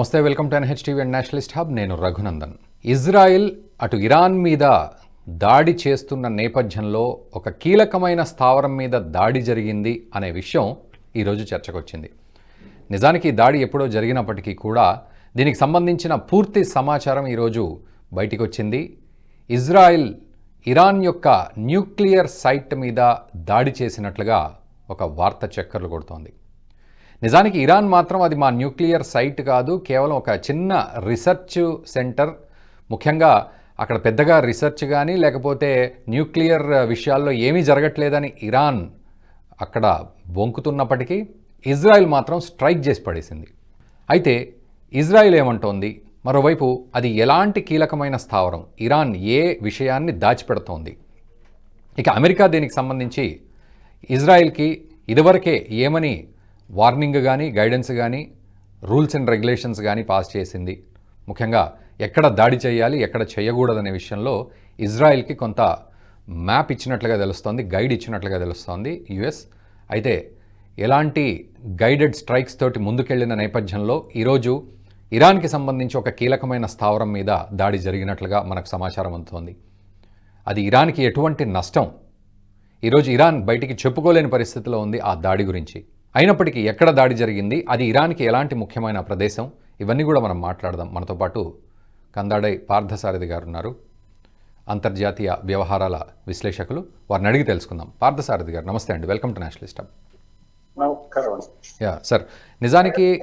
నమస్తే welcome to NHTV and nationalist hub. నేను Raghunandan. Israel అటు ఇరాన్ మీద దాడి చేస్తున్న నేపథ్యంలో ఒక కీలకమైన స్థావరం మీద దాడి జరిగింది అనే విషయం ఈరోజు చర్చకొచ్చింది. నిజానికి ఈ దాడి ఎప్పుడో జరిగినప్పటికీ కూడా దీనికి సంబంధించిన పూర్తి సమాచారం ఈరోజు బయటికి వచ్చింది ఇజ్రాయిల్ ఇరాన్ యొక్క న్యూక్లియర్ సైట్ మీద దాడి చేసినట్లుగా ఒక వార్త చక్కర్లు కొడుతోంది. నిజానికి ఇరాన్ మాత్రం అది మా న్యూక్లియర్ సైట్ కాదు కేవలం ఒక చిన్న రీసెర్చ్ సెంటర్. ముఖ్యంగా అక్కడ పెద్దగా రీసెర్చ్ కానీ లేకపోతే న్యూక్లియర్ విషయాల్లో ఏమీ జరగట్లేదని ఇరాన్ అక్కడ బొంకుతున్నప్పటికీ ఇజ్రాయెల్ మాత్రం స్ట్రైక్ చేసి పడేసింది. అయితే ఇజ్రాయెల్ ఏమంటోంది? మరోవైపు అది ఎలాంటి కీలకమైన స్థావరం? ఇరాన్ ఏ విషయాన్ని దాచిపెడుతోంది? ఇక అమెరికా దీనికి సంబంధించి ఇజ్రాయెల్కి ఇదివరకే ఏమని వార్నింగ్ కానీ గైడెన్స్ కానీ రూల్స్ అండ్ రెగ్యులేషన్స్ కానీ పాస్ చేసింది. ముఖ్యంగా ఎక్కడ దాడి చేయాలి ఎక్కడ చేయకూడదనే విషయంలో ఇజ్రాయెల్కి కొంత మ్యాప్ ఇచ్చినట్లుగా తెలుస్తోంది గైడ్ ఇచ్చినట్లుగా తెలుస్తోంది యుఎస్. అయితే ఎలాంటి గైడెడ్ స్ట్రైక్స్ తోటి ముందుకెళ్ళిన నేపథ్యంలో ఈరోజు ఇరాన్కి సంబంధించి ఒక కీలకమైన స్థావరం మీద దాడి జరిగినట్లుగా మనకు సమాచారం అందుతోంది. అది ఇరాన్కి ఎటువంటి నష్టం? ఈరోజు ఇరాన్ బయటికి చెప్పుకోలేని పరిస్థితిలో ఉంది ఆ దాడి గురించి. అయినప్పటికీ ఎక్కడ దాడి జరిగింది అది ఇరాన్కి ఎలాంటి ముఖ్యమైన ప్రదేశం ఇవన్నీ కూడా మనం మాట్లాడదాం. మనతో పాటు కందాడై పార్థసారథి గారు ఉన్నారు అంతర్జాతీయ వ్యవహారాల విశ్లేషకులు. వారిని అడిగి తెలుసుకుందాం. పార్థసారథి గారు నమస్తే అండి. Welcome to national stop yeah sir. నిజానికి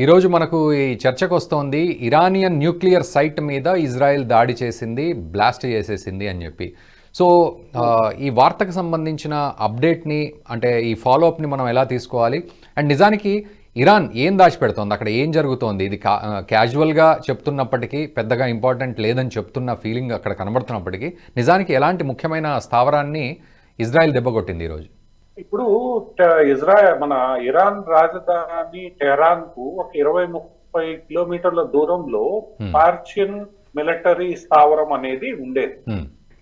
ఈరోజు మనకు ఈ చర్చకు వస్తోంది ఇరానియన్ న్యూక్లియర్ సైట్ మీద ఇజ్రాయెల్ దాడి చేసింది బ్లాస్ట్ చేసేసింది అని చెప్పి. సో ఈ వార్తకు సంబంధించిన అప్డేట్ని అంటే ఈ ఫాలోఅప్ని మనం ఎలా తీసుకోవాలి? అండ్ నిజానికి ఇరాన్ ఏం దాచిపెడుతోంది? అక్కడ ఏం జరుగుతోంది? ఇది కా క్యాజువల్గా చెప్తున్నప్పటికీ పెద్దగా ఇంపార్టెంట్ లేదని చెప్తున్న ఫీలింగ్ అక్కడ కనబడుతున్నప్పటికీ నిజానికి ఎలాంటి ముఖ్యమైన స్థావరాన్ని ఇజ్రాయెల్ దెబ్బకొట్టింది ఈరోజు ఇప్పుడు ఇజ్రాయెల్ మన ఇరాన్ రాజధాని టెహరాన్కు ఒక ఇరవై ముప్పై కిలోమీటర్ల దూరంలో. పార్చియన్ మిలిటరీ స్థావరం అనేది ఉండేది.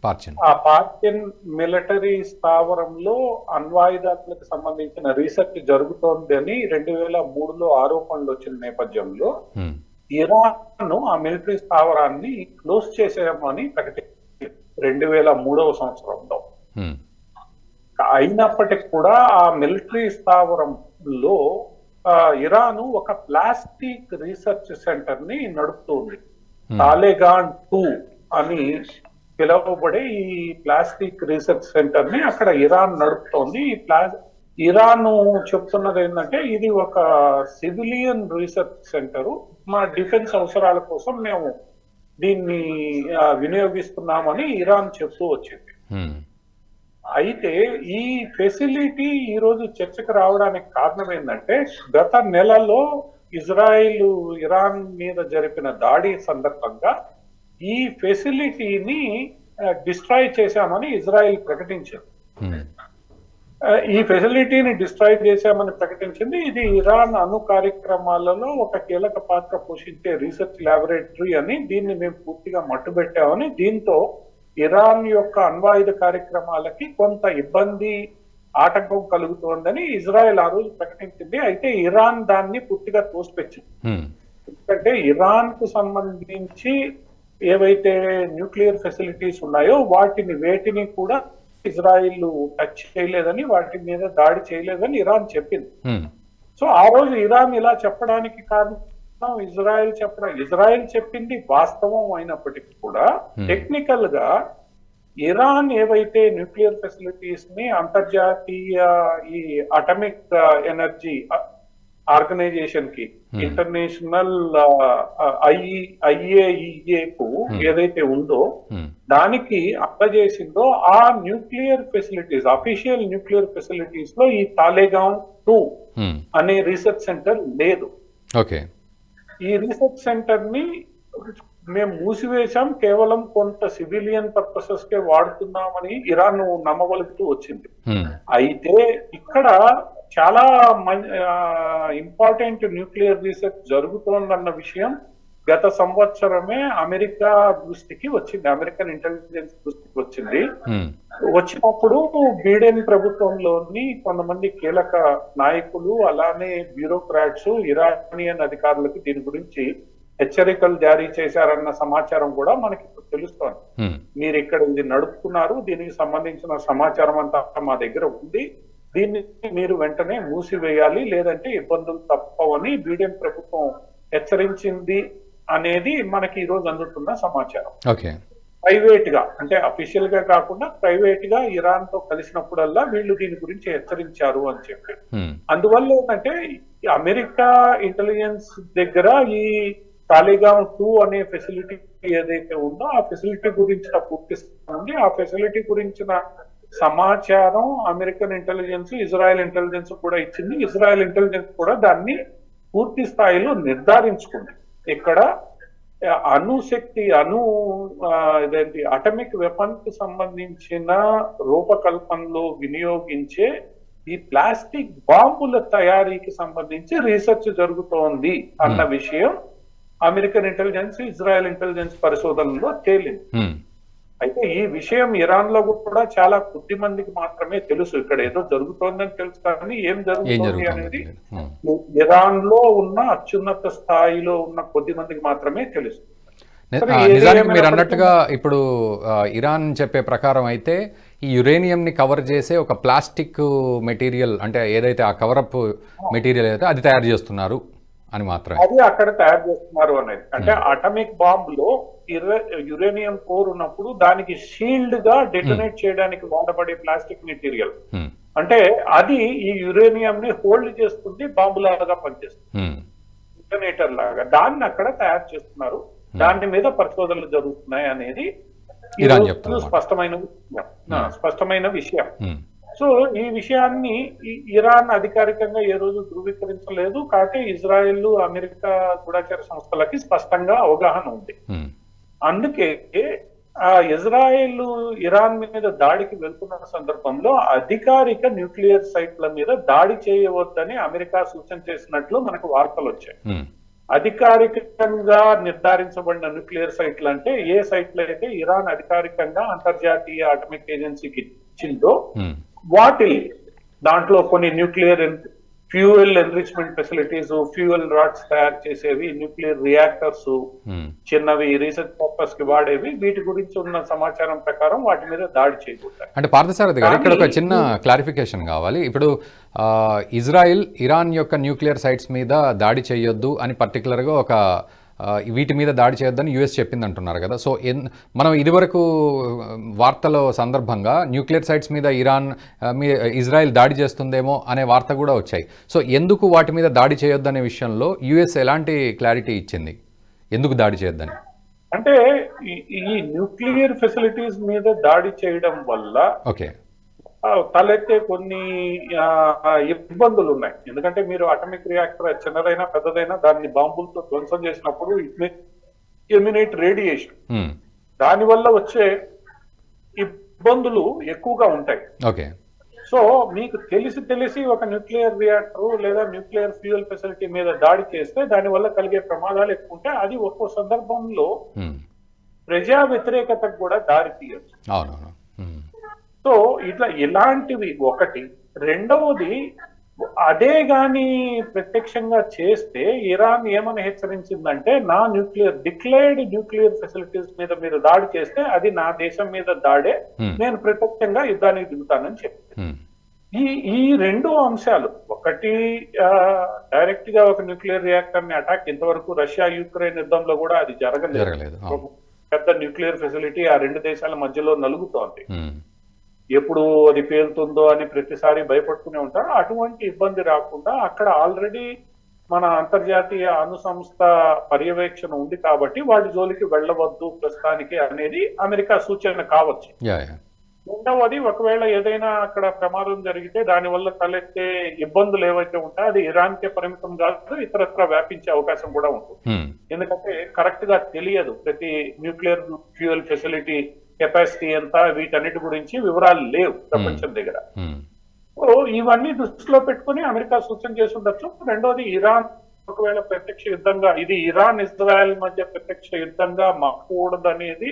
పార్చిన్. ఆ పార్చియన్ మిలిటరీ స్థావరంలో అణ్వాయుధాలకు సంబంధించిన రీసెర్చ్ జరుగుతోంది అని రెండు వేల మూడులో ఆరోపణలు వచ్చిన నేపథ్యంలో ఇరాన్ ఆ మిలిటరీ స్థావరాన్ని క్లోజ్ చేసేయమని ప్రకటించింది రెండు వేల మూడవ సంవత్సరంలో. అయినప్పటికీ కూడా ఆ మిలిటరీ స్థావరంలో ఆ, ఇరాన్ ఒక ప్లాస్టిక్ రీసెర్చ్ సెంటర్ని నడుపుతుంది తాలేగాన్ టూ అని పిలువబడే ఈ ప్లాస్టిక్ రీసెర్చ్ సెంటర్ని అక్కడ ఇరాన్ నడుపుతోంది. ఈ ప్లా ఇరాన్ చెప్తున్నది ఏంటంటే ఇది ఒక సివిలియన్ రీసెర్చ్ సెంటర్. మా డిఫెన్స్ అవసరాల కోసం మేము దీన్ని వినియోగిస్తున్నామని ఇరాన్ చెప్తూ వచ్చింది. అయితే ఈ ఫెసిలిటీ ఈ రోజు చర్చకు రావడానికి కారణం ఏంటంటే గత నెలలో ఇజ్రాయిల్ ఇరాన్ మీద జరిపిన దాడి సందర్భంగా ఈ ఫెసిలిటీని డిస్ట్రాయ్ చేశామని ఇజ్రాయిల్ ప్రకటించింది. ఆ, ఈ ఫెసిలిటీని డిస్ట్రాయ్ చేశామని ప్రకటించింది. ఇది ఇరాన్ అణు కార్యక్రమాలలో ఒక కీలక పాత్ర పోషించే రీసెర్చ్ ల్యాబొరేటరీ అని దీన్ని మేము పూర్తిగా మట్టుబెట్టామని దీంతో ఇరాన్ యొక్క అణ్వాయుధ కార్యక్రమాలకి కొంత ఇబ్బంది ఆటంకం కలుగుతోందని ఇజ్రాయెల్ ఆ రోజు ప్రకటించింది. అయితే ఇరాన్ దాన్ని పూర్తిగా తోసిపెచ్చింది ఎందుకంటే ఇరాన్కు సంబంధించి ఏవైతే న్యూక్లియర్ ఫెసిలిటీస్ ఉన్నాయో వాటిని వేటిని కూడా ఇజ్రాయిల్ టచ్ చేయలేదని వాటి మీద దాడి చేయలేదని ఇరాన్ చెప్పింది. సో ఆ రోజు ఇరాన్ ఇలా చెప్పడానికి కారణం ఇజ్రాయెల్ చెప్పడం. ఇజ్రాయెల్ చెప్పింది వాస్తవం అయినప్పటికీ కూడా. టెక్నికల్గా ఇరాన్ ఏవైతే న్యూక్లియర్ ఫెసిలిటీస్ని అంతర్జాతీయ ఈ అటమిక్ ఎనర్జీ ఆర్గనైజేషన్కి Hmm. ఇంటర్నేషనల్ ఐఏఈఏ కు Hmm. ఏదైతే ఉందో హ్మ్, దానికి అందజేసిందో ఆ న్యూక్లియర్ ఫెసిలిటీస్ అఫీషియల్ న్యూక్లియర్ ఫెసిలిటీస్లో ఈ తాలేగాం టూ. అనే రీసెర్చ్ సెంటర్ లేదు ఓకే ఈ రీసెర్చ్ సెంటర్ని మేము మూసివేశాం కేవలం కొంత సివిలియన్ పర్పసెస్ కే వాడుతున్నామని ఇరాన్ నమ్మగలుగుతూ వచ్చింది అయితే ఇక్కడ చాలా ఇంపార్టెంట్ న్యూక్లియర్ రీసెర్చ్ జరుగుతోందన్న విషయం గత సంవత్సరమే అమెరికా దృష్టికి వచ్చింది అమెరికన్ ఇంటెలిజెన్స్ దృష్టికి వచ్చింది. వచ్చినప్పుడు బీడెన్ ప్రభుత్వంలోని కొంతమంది కీలక నాయకులు అలానే బ్యూరోక్రాట్స్ ఇరానియన్ అధికారులకు దీని గురించి హెచ్చరికలు జారీ చేశారన్న సమాచారం కూడా మనకి ఇప్పుడు తెలుస్తోంది. మీరు ఇక్కడ ఇది నడుపుతున్నారు దీనికి సంబంధించిన సమాచారం అంతా మా దగ్గర ఉంది. దీన్ని మీరు వెంటనే మూసివేయాలి లేదంటే ఇబ్బందులు తప్పవని బీడెన్ ప్రభుత్వం హెచ్చరించింది అనేది మనకి ఈ రోజు అందుతున్న సమాచారం. ఓకే. ప్రైవేట్గా అంటే అఫీషియల్గా కాకుండా ప్రైవేట్గా ఇరాన్తో కలిసినప్పుడల్లా వీళ్ళు దీని గురించి హెచ్చరించారు అని చెప్పి. అందువల్ల ఏంటంటే అమెరికా ఇంటెలిజెన్స్ దగ్గర ఈ తాలిగాం టూ అనే ఫెసిలిటీ ఏదైతే ఉందో ఆ ఫెసిలిటీ గురించిన పూర్తి ఆ ఫెసిలిటీ గురించిన సమాచారం అమెరికన్ ఇంటెలిజెన్స్ ఇజ్రాయెల్ ఇంటెలిజెన్స్ కూడా ఇచ్చింది. ఇజ్రాయెల్ ఇంటెలిజెన్స్ కూడా దాన్ని పూర్తి స్థాయిలో నిర్ధారించుకుంది. ఇక్కడ అణుశక్తి అణు ఇదేంటి అటమిక్ వెపన్కి సంబంధించిన రూపకల్పనలో వినియోగించే ఈ ప్లాస్టిక్ బాంబుల తయారీకి సంబంధించి రీసెర్చ్ జరుగుతోంది అన్న విషయం అమెరికన్ ఇంటెలిజెన్స్ ఇజ్రాయెల్ ఇంటెలిజెన్స్ పరిశోధనలో తేలింది. ఉమ్, అయితే ఈ విషయం ఇరాన్లో కూడా చాలా కొద్ది మందికి మాత్రమే తెలుసు. ఇక్కడ ఏదో జరుగుతోందని తెలుసు కానీ ఏం జరుగుతోంది అనేది. ఇరాన్లో ఉన్న అత్యున్నత స్థాయిలో ఉన్న కొద్ది మందికి మాత్రమే తెలుసు. నిజానికి మీరు అన్నట్టుగా ఇప్పుడు ఇరాన్ చెప్పే ప్రకారం అయితే ఈ యురేనియం ని కవర్ చేసే ఒక ప్లాస్టిక్ మెటీరియల్ అంటే ఏదైతే ఆ కవరప్ మెటీరియల్ అయితే అది తయారు చేస్తున్నారు. అని మాత్రమే. అది అక్కడ తయారు చేస్తున్నారు అనేది. అంటే అటమిక్ బాంబ్లో యురేనియం కోర్ ఉన్నప్పుడు దానికి షీల్డ్గా డెటోనేట్ చేయడానికి వాడబడే ప్లాస్టిక్ మెటీరియల్. అంటే అది ఈ యురేనియం ని హోల్డ్ చేస్తుంది బాంబు లాగా పనిచేస్తుంది డెటోనేటర్ లాగా. దాన్ని అక్కడ తయారు చేస్తున్నారు. దాని మీద పరిశోధనలు జరుగుతున్నాయి అనేది. స్పష్టమైన స్పష్టమైన విషయం. సో ఈ విషయాన్ని ఇరాన్ అధికారికంగా ఏ రోజు ధృవీకరించలేదు. కాబట్టి ఇజ్రాయెల్ అమెరికా గూఢచార సంస్థలకి స్పష్టంగా అవగాహన ఉంది. అందుకే ఆ ఇజ్రాయెల్ ఇరాన్ మీద దాడికి వెళ్తున్న సందర్భంలో అధికారిక న్యూక్లియర్ సైట్ల మీద దాడి చేయవద్దని అమెరికా సూచన చేసినట్లు మనకు వార్తలు వచ్చాయి. అధికారికంగా నిర్ధారించబడిన న్యూక్లియర్ సైట్లు అంటే ఏ సైట్లు అయితే ఇరాన్ అధికారికంగా అంతర్జాతీయ అటమిక్ ఏజెన్సీకి ఇచ్చిందో ఉమ్, వాటి దాంట్లో కొన్ని nuclear fuel enrichment facilities fuel rods తయారు చేసేవి న్యూక్లియర్ రియాక్టర్స్ ఉమ్. చిన్నవి రీసెర్చ్ పర్పస్కి వాడేవి వీటి గురించి ఉన్న సమాచారం ప్రకారం వాటి మీద దాడి చేయకూడదు అంటే పార్థసారథి గారు ఇక్కడ ఒక చిన్న క్లారిఫికేషన్ కావాలి ఇప్పుడు ఇజ్రాయిల్ ఇరాన్ యొక్క న్యూక్లియర్ సైట్స్ మీద దాడి చేయొద్దు అని పర్టికులర్గా ఒక వీటి మీద దాడి చేయొద్దని యుఎస్ చెప్పింది అంటున్నారు కదా. సో ఎన్ మనం ఇదివరకు వార్తల సందర్భంగా న్యూక్లియర్ సైట్స్ మీద ఇరాన్ మీ ఇజ్రాయెల్ దాడి చేస్తుందేమో అనే వార్త కూడా వచ్చాయి. సో ఎందుకు వాటి మీద దాడి చేయొద్దనే విషయంలో యుఎస్ ఎలాంటి క్లారిటీ ఇచ్చింది? ఎందుకు దాడి చేయొద్దని? అంటే ఈ- న్యూక్లియర్ ఫెసిలిటీస్ మీద దాడి చేయడం వల్ల ఓకే. తలెత్తే కొన్ని ఇబ్బందులు ఉన్నాయి ఎందుకంటే మీరు అటమిక్ రియాక్టర్ చిన్నదైనా పెద్దదైనా దాన్ని బాంబులతో ధ్వంసం చేసినప్పుడు ఎమినేట్ రేడియేషన్ ఉమ్, దాని వల్ల వచ్చే ఇబ్బందులు ఎక్కువగా ఉంటాయి. ఓకే. సో మీకు తెలిసి తెలిసి ఒక న్యూక్లియర్ రియాక్టర్ లేదా న్యూక్లియర్ ఫ్యూయల్ ఫెసిలిటీ మీద దాడి చేస్తే దాని వల్ల కలిగే ప్రమాదాలు ఎక్కువ ఉంటాయి. అది ఒక్కో సందర్భంలో ఉమ్, ప్రజా వ్యతిరేకతకు కూడా దారి తీయచ్చు. సో ఇట్లా ఇలాంటివి ఒకటి. రెండవది అదే గాని ప్రత్యక్షంగా చేస్తే ఇరాన్ ఏమని హెచ్చరించిందంటే నా న్యూక్లియర్ డిక్లేర్డ్ న్యూక్లియర్ ఫెసిలిటీస్ మీద మీరు దాడి చేస్తే అది నా దేశం మీద దాడే. నేను ప్రత్యక్షంగా యుద్ధానికి దిగుతానని చెప్పింది. ఈ ఈ రెండు అంశాలు ఒకటి డైరెక్ట్గా ఒక న్యూక్లియర్ రియాక్టర్ని అటాక్ ఇంతవరకు రష్యా యుక్రెయిన్ యుద్ధంలో కూడా అది జరగలేదు. పెద్ద న్యూక్లియర్ ఫెసిలిటీ ఆ రెండు దేశాల మధ్యలో నలుగుతోంది. ఎప్పుడు అది పేలుతుందో అని ప్రతిసారి భయపడుతూనే ఉంటారు. అటువంటి ఇబ్బంది రాకుండా అక్కడ ఆల్రెడీ మన అంతర్జాతీయ అణు సంస్థ పర్యవేక్షణ ఉంది కాబట్టి వాటి జోలికి వెళ్ళవద్దు ప్రస్తుతానికి అనేది అమెరికా సూచన కావచ్చు. రెండవది ఒకవేళ ఏదైనా అక్కడ ప్రమాదం జరిగితే దాని వల్ల తలెత్తే ఇబ్బందులు ఏవైతే ఉంటాయో అది ఇరాన్ కే పరిమితం కాదు ఇతరత్ర వ్యాపించే అవకాశం కూడా ఉంటుంది. ఎందుకంటే కరెక్ట్గా తెలియదు ప్రతి న్యూక్లియర్ ఫ్యూయల్ ఫెసిలిటీ కెపాసిటీ ఎంత వీటన్నిటి గురించి వివరాలు లేవు ప్రపంచం దగ్గర. ఇవన్నీ దృష్టిలో పెట్టుకుని అమెరికా సూచన చేసి ఉండొచ్చు. రెండోది ఇరాన్ ఒకవేళ ప్రత్యక్ష యుద్ధంగా ఇది ఇరాన్ ఇజ్రాయెల్ మధ్య ప్రత్యక్ష యుద్ధంగా మాకూడదనేది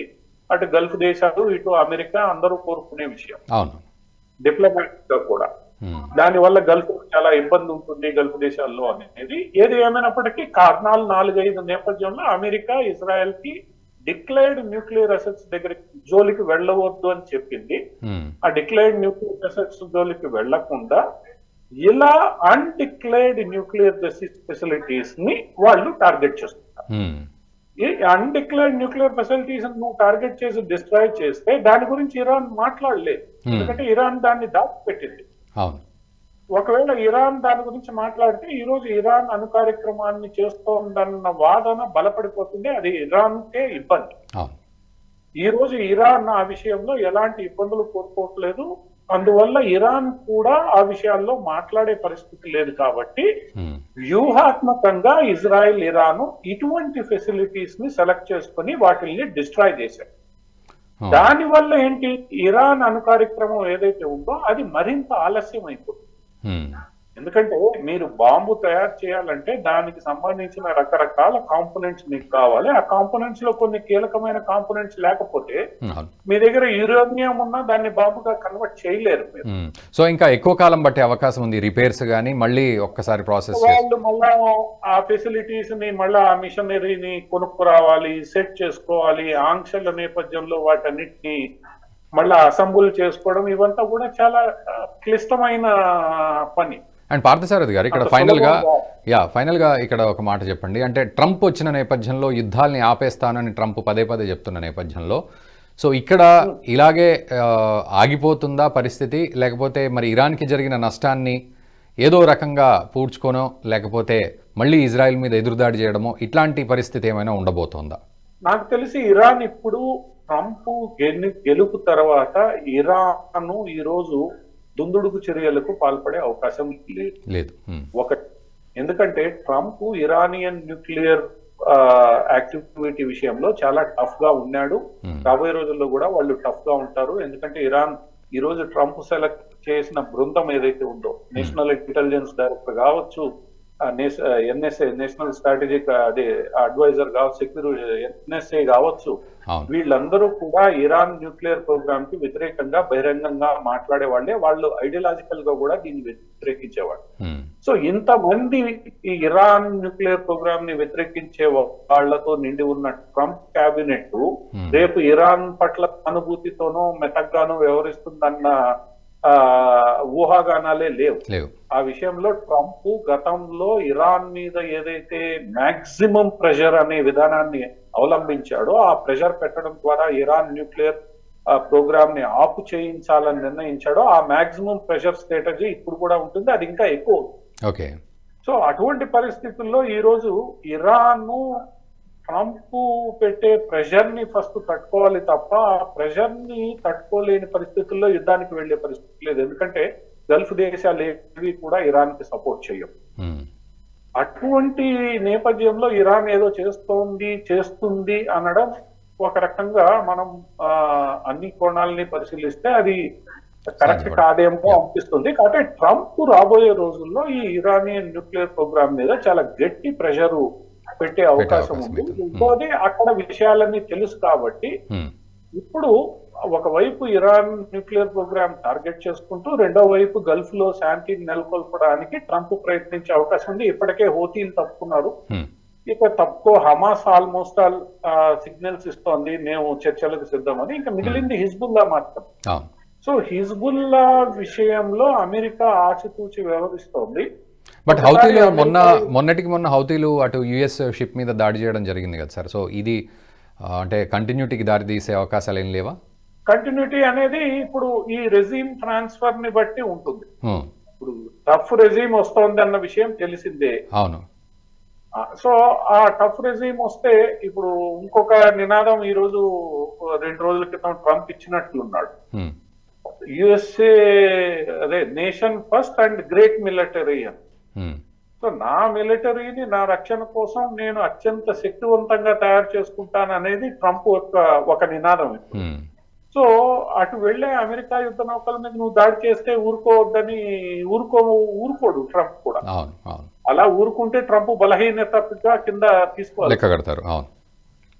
అటు గల్ఫ్ దేశాలు ఇటు అమెరికా అందరూ కోరుకునే విషయం. డిప్లొమాటిక్గా కూడా. ఉమ్, దాని వల్ల గల్ఫ్ చాలా ఇబ్బంది ఉంటుంది గల్ఫ్ దేశాల్లో అనేది. ఏది ఏమైనప్పటికీ కారణాలు నాలుగైదు నేపథ్యంలో అమెరికా ఇజ్రాయెల్కి డిక్లైర్డ్ న్యూక్లియర్ అసెట్స్ దగ్గరికి జోలికి వెళ్ళవద్దు అని చెప్పింది. ఉమ్, ఆ డిక్లైర్డ్ న్యూక్లియర్ అసెట్స్ జోలికి వెళ్ళకుండా ఇలా అన్డిక్లైర్డ్ న్యూక్లియర్ ఫెసిలిటీస్ని వాళ్ళు టార్గెట్ చేస్తున్నారు. ఉమ్, ఈ అన్డిక్లైర్డ్ న్యూక్లియర్ ఫెసిలిటీస్ నువ్వు టార్గెట్ చేసి డిస్ట్రాయ్ చేస్తే దాని గురించి ఇరాన్ మాట్లాడలేదు. Hmm. ఎందుకంటే ఇరాన్ దాన్ని దాచిపెట్టింది. అవును. ఒకవేళ ఇరాన్ దాని గురించి మాట్లాడితే ఈ రోజు ఇరాన్ అణు కార్యక్రమాన్ని చేస్తోందన్న వాదన బలపడిపోతుంది అది ఇరాన్కే ఇబ్బంది. అవును. ఈ రోజు ఇరాన్ ఆ విషయంలో ఎలాంటి ఇబ్బందులు కోరుకోవట్లేదు అందువల్ల ఇరాన్ కూడా ఆ విషయాల్లో మాట్లాడే పరిస్థితి లేదు కాబట్టి వ్యూహాత్మకంగా ఇజ్రాయెల్ ఇరాన్ ఇటువంటి ఫెసిలిటీస్ని సెలెక్ట్ చేసుకుని వాటిల్ని డిస్ట్రాయ్ చేశారు. దాని వల్ల ఏంటి? ఇరాన్ అణు కార్యక్రమం ఏదైతే ఉందో అది మరింత ఆలస్యం అయిపోతుంది ఎందుకంటే మీరు బాంబు తయారు చేయాలంటే దానికి సంబంధించిన రకరకాల కాంపోనెంట్స్ మీకు కావాలి. ఆ కాంపోనెంట్స్లో కొన్ని కీలకమైన కాంపోనెంట్స్ లేకపోతే అవును. మీ దగ్గర యురేనియం ఉన్నా దాన్ని బాంబుగా కన్వర్ట్ చేయలేరు సో ఇంకా ఎక్కువ కాలం పట్టే అవకాశం ఉంది రిపేర్స్ కానీ మళ్ళీ ఒక్కసారి ప్రాసెస్ వాళ్ళు మళ్ళా ఆ ఫెసిలిటీస్ని మళ్ళా ఆ మిషనరీని కొనుక్కురావాలి సెట్ చేసుకోవాలి ఆంక్షల నేపథ్యంలో వాటన్నిటిని మళ్ళా అసెంబుల్ చేసుకోవడం ఇవంతా కూడా చాలా క్లిష్టమైన పని. అండ్ పార్థసారథి గారు ఇక్కడ అంత ఫైనల్గా సులభంగా- యా ఫైనల్గా ఇక్కడ ఒక మాట చెప్పండి. అంటే ట్రంప్ వచ్చిన నేపథ్యంలో యుద్ధాల్ని ఆపేస్తానని ట్రంప్ పదే పదే చెప్తున్న నేపథ్యంలో. సో ఇక్కడ ఇలాగే ఆగిపోతుందా పరిస్థితి? లేకపోతే మరి ఇరాన్కి జరిగిన నష్టాన్ని ఏదో రకంగా పూడ్చుకోనో లేకపోతే మళ్ళీ ఇజ్రాయెల్ మీద ఎదురుదాడి చేయడమో ఇట్లాంటి పరిస్థితి ఏమైనా ఉండబోతోందా? నాకు తెలిసి ఇరాన్ ఇప్పుడు ట్రంప్ గెలు గెలుపు తర్వాత ఇరాన్ ఈ రోజు దుందుడుకు చర్యలకు పాల్పడే అవకాశం లేదు. లేదు. ఒకటి ఎందుకంటే ట్రంప్ ఇరానియన్ న్యూక్లియర్ యాక్టివిటీ విషయంలో చాలా టఫ్గా ఉన్నాడు రాబోయే రోజుల్లో కూడా వాళ్ళు టఫ్గా ఉంటారు. ఎందుకంటే ఇరాన్ ఈ రోజు ట్రంప్ సెలెక్ట్ చేసిన బృందం ఏదైతే ఉందో నేషనల్ ఇంటెలిజెన్స్ డైరెక్టర్ కావచ్చు ఎన్ఎస్ఏ నేషనల్ స్ట్రాటజిక్ అదే అడ్వైజర్ కావచ్చు సెక్యూరిటీ ఎన్ఎస్ఏ కావచ్చు వీళ్ళందరూ కూడా ఇరాన్ న్యూక్లియర్ ప్రోగ్రామ్కి వ్యతిరేకంగా బహిరంగంగా మాట్లాడే వాళ్ళే. వాళ్ళు ఐడియాలజికల్గా కూడా దీన్ని వ్యతిరేకించేవాళ్ళు. సో ఇంతమంది ఈ ఇరాన్ న్యూక్లియర్ ప్రోగ్రామ్ని వ్యతిరేకించే వాళ్ళతో నిండి ఉన్న ట్రంప్ Hmm. రేపు ఇరాన్ పట్ల అనుభూతితోనో మెతగ్గానో వ్యవహరిస్తుందన్న ఊహాగానాలే లేవు. లేవు. ఆ విషయంలో ట్రంప్ గతంలో ఇరాన్ మీద ఏదైతే మాక్సిమం ప్రెషర్ అనే విధానాన్ని అవలంబించాడో ఆ ప్రెషర్ పెట్టడం ద్వారా ఇరాన్ న్యూక్లియర్ ప్రోగ్రామ్ని ఆపు చేయించాలని నిర్ణయించాడో ఆ మాక్సిమం ప్రెషర్ స్ట్రాటజీ ఇప్పుడు కూడా ఉంటుంది. అది ఇంకా ఎక్కువ. ఓకే. సో అటువంటి పరిస్థితుల్లో ఈ రోజు ఇరాన్ ట్రంప్ పెట్టే ప్రెషర్ని ఫస్ట్ తట్టుకోవాలి తప్ప ఆ ప్రెషర్ని తట్టుకోలేని పరిస్థితుల్లో యుద్ధానికి వెళ్ళే పరిస్థితి లేదు. ఎందుకంటే గల్ఫ్ దేశాలు ఏవి కూడా ఇరాన్కి సపోర్ట్ చేయవు అటువంటి నేపథ్యంలో ఇరాన్ ఏదో చేస్తోంది చేస్తుంది అనడం ఒక రకంగా మనం అన్ని కోణాలని పరిశీలిస్తే అది కరెక్ట్. కాదేమో అనిపిస్తుంది. కాబట్టి ట్రంప్ రాబోయే రోజుల్లో ఈ ఇరానియన్ న్యూక్లియర్ ప్రోగ్రామ్ మీద చాలా గట్టి ప్రెషర్ పెట్టే అవకాశం ఉంది. ఇంకోది అక్కడ విషయాలన్నీ తెలుసు కాబట్టి ఇప్పుడు ఒకవైపు ఇరాన్ న్యూక్లియర్ ప్రోగ్రామ్ టార్గెట్ చేసుకుంటూ రెండో వైపు గల్ఫ్లో శాంతిని నెలకొల్పడానికి ట్రంప్ ప్రయత్నించే అవకాశం ఉంది. ఇప్పటికే హోతీలు తప్పుకున్నారు. ఇక తప్పుకో హమాస్ ఆల్మోస్ట్ ఆల్ సిగ్నల్స్ ఇస్తోంది. మేము చర్చలకు సిద్ధమని. ఇంకా మిగిలింది హిజ్బుల్లా మాత్రం. సో హిజ్బుల్లా విషయంలో అమెరికా ఆచితూచి వ్యవహరిస్తోంది. బట్ హౌతీలో మొన్న మొన్నటికి మొన్న హౌతీలు అటు యుఎస్ షిప్ మీద దాడి చేయడం జరిగింది కదా సార్. సో ఇది అంటే కంటిన్యూటీకి దారి తీసే అవకాశాలు ఏం లేవా? కంటిన్యూటీ అనేది ఇప్పుడు ఈ రెజీమ్ ట్రాన్స్ఫర్ని బట్టి ఉంటుంది. ఇప్పుడు టఫ్ రెజీమ్ వస్తోంది అన్న విషయం తెలిసిందే. అవును. సో ఆ టఫ్ రెజీమ్ వస్తే ఇప్పుడు ఇంకొక నినాదం ఈ రోజు రెండు రోజుల క్రితం ట్రంప్ ఇచ్చినట్లున్నాడు. యుఎస్ఏ అదే nation first and great military అని. సో నా మిలిటరీని నా రక్షణ కోసం నేను అత్యంత శక్తివంతంగా తయారు చేసుకుంటాను అనేది ట్రంప్ యొక్క ఒక నినాదం. ఉమ్, సో అటు వెళ్ళే అమెరికా యుద్ధ నౌకల మీద నువ్వు దాడి చేస్తే ఊరుకోవద్దని ఊరుకో ఊరుకోడు ట్రంప్ కూడా. అలా ఊరుకుంటే ట్రంప్ బలహీనతగా కింద తీసుకోవాలి.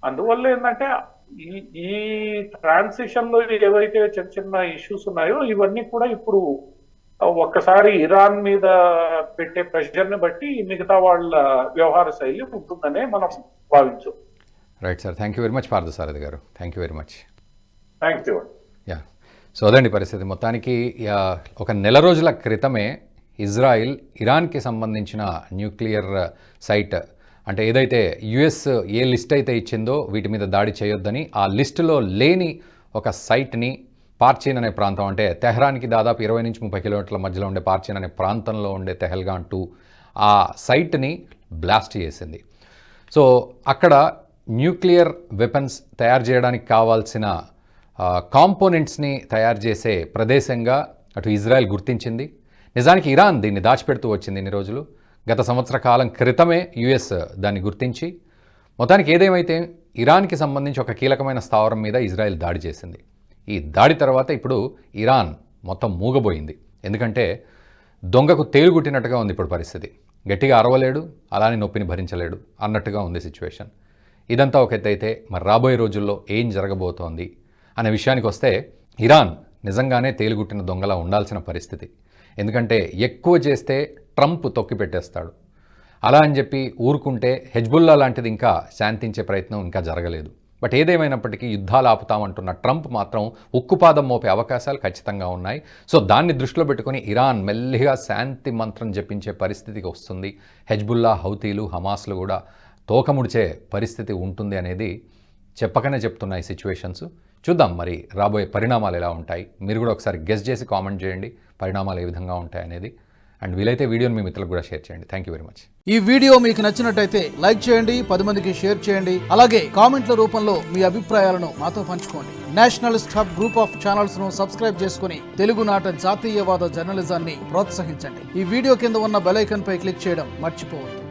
అందువల్ల ఏంటంటే ఈ ఈ ట్రాన్సిషన్లో ఏవైతే చిన్న చిన్న ఇష్యూస్ ఉన్నాయో ఇవన్నీ కూడా ఇప్పుడు ఒక్కసారి ఇరాన్ మీద పెట్టే ప్రెషర్ని బట్టి మిగతా వాళ్ళ వ్యవహార శైలి ఉంటుందనే మనం భావించు. Right sir thank you very much Parthasarathy గారు. Thank you very much thank you yeah so అదండి పరిస్థితి. మొత్తానికి ఒక నెల రోజుల క్రితమే ఇజ్రాయిల్ ఇరాన్కి సంబంధించిన న్యూక్లియర్ సైట్ అంటే ఏదైతే యుఎస్ ఏ లిస్ట్ అయితే ఇచ్చిందో వీటి మీద దాడి చేయొద్దని ఆ లిస్టులో లేని ఒక సైట్ని పార్చీన్ అనే ప్రాంతం అంటే తెహ్రాన్కి దాదాపు ఇరవై నుంచి ముప్పై కిలోమీటర్ల మధ్యలో ఉండే పార్చీన్ అనే ప్రాంతంలో ఉండే తెహల్గాన్ టూ ఆ సైట్ని బ్లాస్ట్ చేసింది. సో అక్కడ న్యూక్లియర్ వెపన్స్ తయారు చేయడానికి కావాల్సిన కాంపోనెంట్స్ని తయారు చేసే ప్రదేశంగా అటు ఇజ్రాయెల్ గుర్తించింది. నిజానికి ఇరాన్ దీన్ని దాచిపెడుతూ వచ్చింది ఇన్ని రోజులు. గత సంవత్సర కాలం క్రితమే యుఎస్ దాన్ని గుర్తించి మొత్తానికి ఏదేమైతే ఇరాన్కి సంబంధించి ఒక కీలకమైన స్థావరం మీద ఇజ్రాయెల్ దాడి చేసింది. ఈ దాడి తర్వాత ఇప్పుడు ఇరాన్ మొత్తం మూగబోయింది. ఎందుకంటే దొంగకు తేలుగుట్టినట్టుగా ఉంది ఇప్పుడు పరిస్థితి. గట్టిగా అరవలేడు అలానే నొప్పిని భరించలేడు అన్నట్టుగా ఉంది సిచ్యువేషన్. ఇదంతా ఒక ఎత్తైతే మరి రాబోయే రోజుల్లో ఏం జరగబోతోంది అనే విషయానికి వస్తే ఇరాన్ నిజంగానే తేలుగుట్టిన దొంగలా ఉండాల్సిన పరిస్థితి. ఎందుకంటే ఎక్కువ చేస్తే ట్రంప్ తొక్కి పెట్టేస్తాడు. అలా అని చెప్పి ఊరుకుంటే హెజ్బుల్లా లాంటిది ఇంకా శాంతించే ప్రయత్నం ఇంకా జరగలేదు. బట్ ఏదేమైనప్పటికీ యుద్ధాలు ఆపుతామంటున్న ట్రంప్ మాత్రం ఉక్కుపాదం మోపే అవకాశాలు ఖచ్చితంగా ఉన్నాయి. సో దాన్ని దృష్టిలో పెట్టుకుని ఇరాన్ మెల్లిగా శాంతి మంత్రం జపించే పరిస్థితికి వస్తుంది. హెజ్బుల్లా హౌతీలు హమాస్లు కూడా తోకముడిచే పరిస్థితి ఉంటుంది అనేది చెప్పకనే చెప్తున్నాయి సిచ్యువేషన్స్. చూద్దాం మరి రాబోయే పరిణామాలు ఎలా ఉంటాయి. మీరు కూడా ఒకసారి గెస్ట్ చేసి కామెంట్ చేయండి. పరిణామాలు ఏ విధంగా ఉంటాయి అనేది. అండ్ వీలైతే వీడియోని మీ మిత్రులకు కూడా షేర్ చేయండి. థ్యాంక్ యూ వెరీ మచ్ ఈ వీడియో మీకు నచ్చినట్టయితే లైక్ చేయండి పది మందికి షేర్ చేయండి అలాగే కామెంట్ల రూపంలో మీ అభిప్రాయాలను మాతో పంచుకోండి. నేషనల్ హబ్ గ్రూప్ ఆఫ్ ఛానల్స్ను సబ్స్క్రైబ్ చేసుకుని తెలుగునాట జాతీయవాద జర్నలిజాన్ని ప్రోత్సహించండి. ఈ వీడియో కింద ఉన్న బెలైకన్ పై క్లిక్ చేయడం మర్చిపోవద్దు.